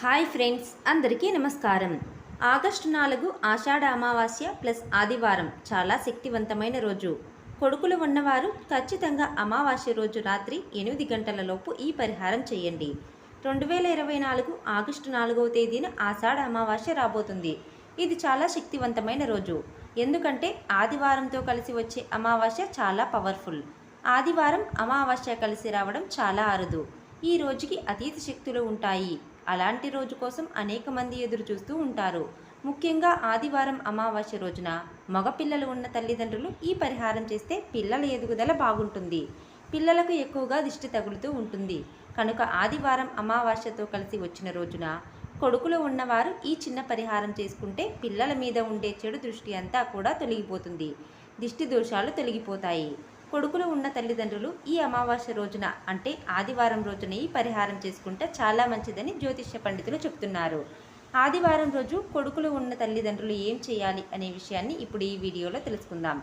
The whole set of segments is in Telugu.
హాయ్ ఫ్రెండ్స్ అందరికీ నమస్కారం. ఆగస్టు నాలుగు ఆషాఢ అమావాస్య ప్లస్ ఆదివారం చాలా శక్తివంతమైన రోజు. కొడుకులు ఉన్నవారు ఖచ్చితంగా అమావాస్య రోజు రాత్రి ఎనిమిది గంటలలోపు ఈ పరిహారం చేయండి. రెండు వేల ఇరవై నాలుగు ఆగస్టు నాలుగవ తేదీన ఆషాఢ అమావాస్య రాబోతుంది. ఇది చాలా శక్తివంతమైన రోజు. ఎందుకంటే ఆదివారంతో కలిసి వచ్చే అమావాస్య చాలా పవర్ఫుల్. ఆదివారం అమావాస్య కలిసి రావడం చాలా అరుదు. ఈ రోజుకి అతీత శక్తులు ఉంటాయి. అలాంటి రోజు కోసం అనేక మంది ఎదురు చూస్తూ ఉంటారు. ముఖ్యంగా ఆదివారం అమావాస్య రోజున మగపిల్లలు ఉన్న తల్లిదండ్రులు ఈ పరిహారం చేస్తే పిల్లల ఎదుగుదల బాగుంటుంది. పిల్లలకు ఎక్కువగా దిష్టి తగులుతూ ఉంటుంది. కనుక ఆదివారం అమావాస్యతో కలిసి వచ్చిన రోజున కొడుకులు ఉన్నవారు ఈ చిన్న పరిహారం చేసుకుంటే పిల్లల మీద ఉండే చెడు దృష్టి అంతా కూడా తొలగిపోతుంది. దిష్టి దోషాలు తొలగిపోతాయి. కొడుకులు ఉన్న తల్లిదండ్రులు ఈ అమావాస్య రోజున అంటే ఆదివారం రోజున ఈ పరిహారం చేసుకుంటే చాలా మంచిదని జ్యోతిష్య పండితులు చెప్తున్నారు. ఆదివారం రోజు కొడుకులు ఉన్న తల్లిదండ్రులు ఏం చేయాలి అనే విషయాన్ని ఇప్పుడు ఈ వీడియోలో తెలుసుకుందాం.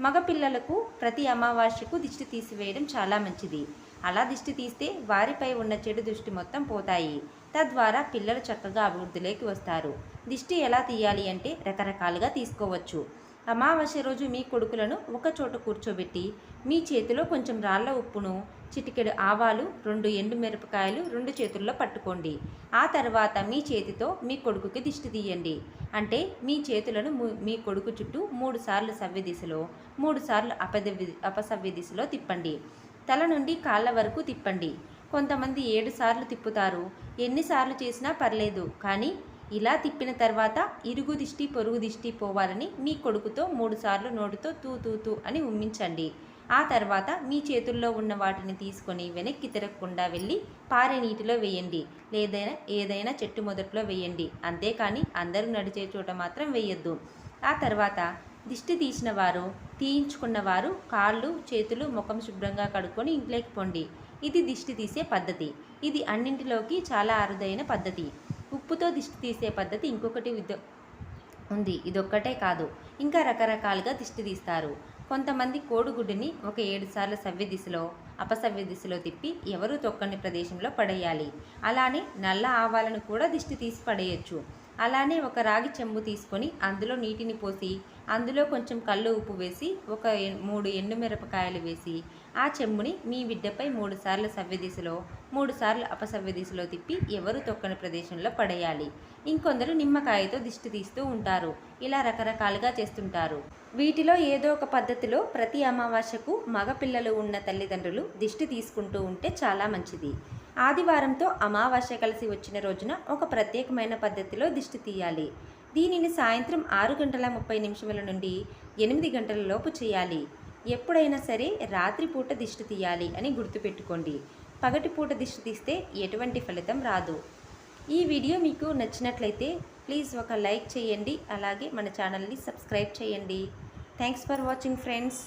మగపిల్లలకు ప్రతి అమావాస్యకు దిష్టి తీసివేయడం చాలా మంచిది. అలా దిష్టి తీస్తే వారిపై ఉన్న చెడు దృష్టి మొత్తం పోతాయి. తద్వారా పిల్లలు చక్కగా అభివృద్ధిలోకి వస్తారు. దిష్టి ఎలా తీయాలి అంటే రకరకాలుగా తీసుకోవచ్చు. అమావాస్య రోజు మీ కొడుకులను ఒక చోట కూర్చోబెట్టి మీ చేతిలో కొంచెం రాళ్ళ ఉప్పును చిటికెడు ఆవాలు రెండు ఎండు మిరపకాయలు రెండు చేతుల్లో పట్టుకోండి. ఆ తర్వాత మీ చేతితో మీ కొడుకుకి దిష్టి తీయండి. అంటే మీ చేతులను మీ కొడుకు చుట్టూ మూడు సార్లు సవ్య దిశలో మూడు సార్లు అపదవి అపసవ్య దిశలో తిప్పండి. తల నుండి కాళ్ళ వరకు తిప్పండి. కొంతమంది ఏడు సార్లు తిప్పుతారు. ఎన్నిసార్లు చేసినా పర్లేదు. కానీ ఇలా తిప్పిన తర్వాత ఇరుగు దిష్టి పొరుగు దిష్టి పోవాలని మీ కొడుకుతో మూడుసార్లు నోటితో తూ తూ తూ అని ఉమ్మించండి. ఆ తర్వాత మీ చేతుల్లో ఉన్న వాటిని తీసుకొని వెనక్కి తిరగకుండా వెళ్ళి పారే నీటిలో వేయండి. లేదైనా ఏదైనా చెట్టు మొదట్లో వేయండి. అంతేకాని అందరూ నడిచే చోట మాత్రం వేయొద్దు. ఆ తర్వాత దిష్టి తీసిన వారు తీయించుకున్న వారు కాళ్ళు చేతులు ముఖం శుభ్రంగా కడుక్కొని ఇంట్లోకి పొండి. ఇది దిష్టి తీసే పద్ధతి. ఇది అన్నింటిలోకి చాలా అరుదైన పద్ధతి. ఉప్పుతో దిష్టి తీసే పద్ధతి ఇంకొకటి ఉంది. ఇదొక్కటే కాదు ఇంకా రకరకాలుగా దిష్టి తీస్తారు. కొంతమంది కోడిగుడ్డుని ఒక ఏడు సార్లు సవ్య దిశలో అపసవ్య దిశలో తిప్పి ఎవరూ తొక్కని ప్రదేశంలో పడేయాలి. అలానే నల్ల ఆవాలను కూడా దిష్టి తీసి పడేయచ్చు. అలానే ఒక రాగి చెంబు తీసుకొని అందులో నీటిని పోసి అందులో కొంచెం కళ్ళు ఉప్పు వేసి ఒక మూడు ఎండుమిరపకాయలు వేసి ఆ చెంబుని మీ బిడ్డపై మూడు సార్లు సవ్య దిశలో మూడు సార్లు అపసవ్య దిశలో తిప్పి ఎవరు తొక్కని ప్రదేశంలో పడేయాలి. ఇంకొందరు నిమ్మకాయతో దిష్టి తీస్తూ ఉంటారు. ఇలా రకరకాలుగా చేస్తుంటారు. వీటిలో ఏదో ఒక పద్ధతిలో ప్రతి అమావాస్యకు మగపిల్లలు ఉన్న తల్లిదండ్రులు దిష్టి తీసుకుంటూ ఉంటే చాలా మంచిది. ఆదివారంతో అమావాస్య కలిసి వచ్చిన రోజున ఒక ప్రత్యేకమైన పద్ధతిలో దిష్టి తీయాలి. దీనిని సాయంత్రం ఆరు గంటల ముప్పై నిమిషముల నుండి ఎనిమిది గంటల లోపు చేయాలి. ఎప్పుడైనా సరే రాత్రిపూట దిష్టి తీయాలి అని గుర్తుపెట్టుకోండి. పగటిపూట దిష్టి తీస్తే ఎటువంటి ఫలితం రాదు. ఈ వీడియో మీకు నచ్చినట్లయితే ప్లీజ్ ఒక లైక్ చేయండి. అలాగే మన ఛానల్ని సబ్స్క్రైబ్ చేయండి. Thanks for watching friends.